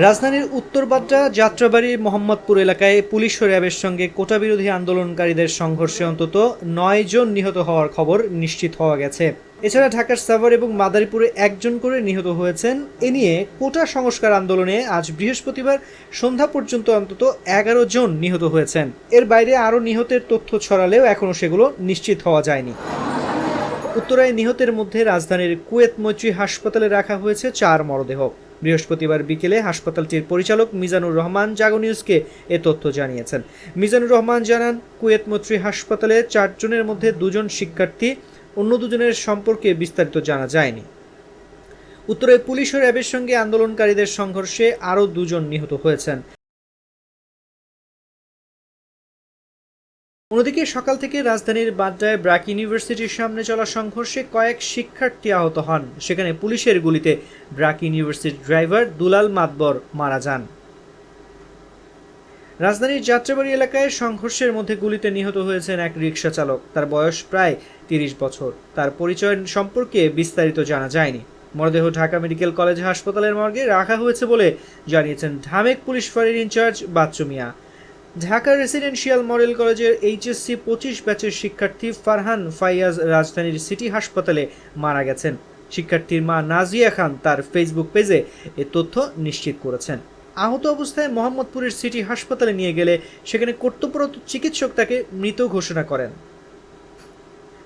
রাজধানীর উত্তর বাড্ডা যাত্রাবাড়ির মোহাম্মদপুর এলাকায় পুলিশ র্যাবের সঙ্গে কোটা বিরোধী আন্দোলনকারীদের সংঘর্ষে অন্তত নয় জন নিহত হওয়ার খবর নিশ্চিত হওয়া গেছে। এছাড়া ঢাকার সাভার এবং মাদারীপুরে একজন করে নিহত হয়েছেন। এ নিয়ে কোটা সংস্কার আন্দোলনে আজ বৃহস্পতিবার সন্ধ্যা পর্যন্ত অন্তত এগারো জন নিহত হয়েছেন। এর বাইরে আরও নিহতের তথ্য ছড়ালেও এখনও সেগুলো নিশ্চিত হওয়া যায়নি। উত্তরায় নিহতের মধ্যে রাজধানীর কুয়েত মৈত্রী হাসপাতালে রাখা হয়েছে চার মরদেহ। বৃহস্পতিবার বিকেলে হাসপাতালটির পরিচালক মিজানুর রহমান জাগো নিউজকে এ তথ্য জানিয়েছেন। মিজানুর রহমান জানান, কুয়েত মৈত্রী হাসপাতালে চারজনের মধ্যে দুজন শিক্ষার্থী, অন্য দুজনের সম্পর্কে বিস্তারিত জানা যায়নি। উত্তরে পুলিশ ও র্যাবের সঙ্গে আন্দোলনকারীদের সংঘর্ষে আরও দুজন নিহত হয়েছেন। অন্যদিকে সকাল থেকে রাজধানীর বাড্ডায় ব্র্যাক ইউনিভার্সিটির সামনে চলা সংঘর্ষে কয়েক শিক্ষার্থী আহত হন। সেখানে পুলিশের গুলিতে ব্র্যাক ইউনিভার্সিটির ড্রাইভার দুলাল মাতবর মারা যান। রাজধানীর যাত্রাবাড়ি এলাকায় সংঘর্ষের মধ্যে গুলিতে নিহত হয়েছেন এক রিক্সা চালক। তার বয়স প্রায় তিরিশ বছর। তার পরিচয় সম্পর্কে বিস্তারিত জানা যায়নি। মরদেহ ঢাকা মেডিকেল কলেজ হাসপাতালের মর্গে রাখা হয়েছে বলে জানিয়েছেন ঢামেক পুলিশ ফাঁড়ির in charge Bachchu Mia. Dhaka residential model কলেজের এইচএসসি পঁচিশ ব্যাচের শিক্ষার্থী ফারহান ফাইয়াজ রাজধানীর সিটি হাসপাতালে মারা গেছেন। শিক্ষার্থীর মা নাজিয়া খান তার ফেসবুক পেজে এ তথ্য নিশ্চিত করেছেন। আহত অবস্থায় মোহাম্মদপুরের সিটি হাসপাতালে নিয়ে গেলে সেখানে কর্তব্যরত চিকিৎসক তাকে মৃত ঘোষণা করেন।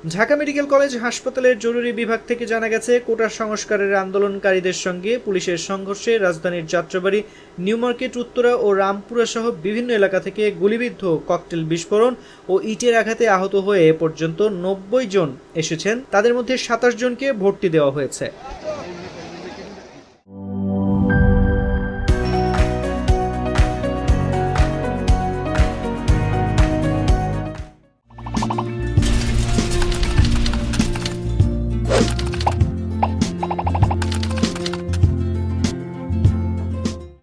ঢাকা মেডিকেল কলেজ হাসপাতালের জরুরি বিভাগ থেকে জানা গেছে কোটা সংস্কারের আন্দোলনকারীদের সঙ্গে পুলিশের সংঘর্ষে রাজধানীর যাত্রাবাড়ি, নিউ মার্কেট, উত্তরা ও রামপুরা সহ বিভিন্ন এলাকা থেকে গুলিবিদ্ধ ককটেল বিস্ফোরণ ও ইটের আঘাতে আহত হয়ে এ পর্যন্ত নব্বই জন এসেছেন। তাদের মধ্যে সাতাশ জনকে ভর্তি দেওয়া হয়েছে।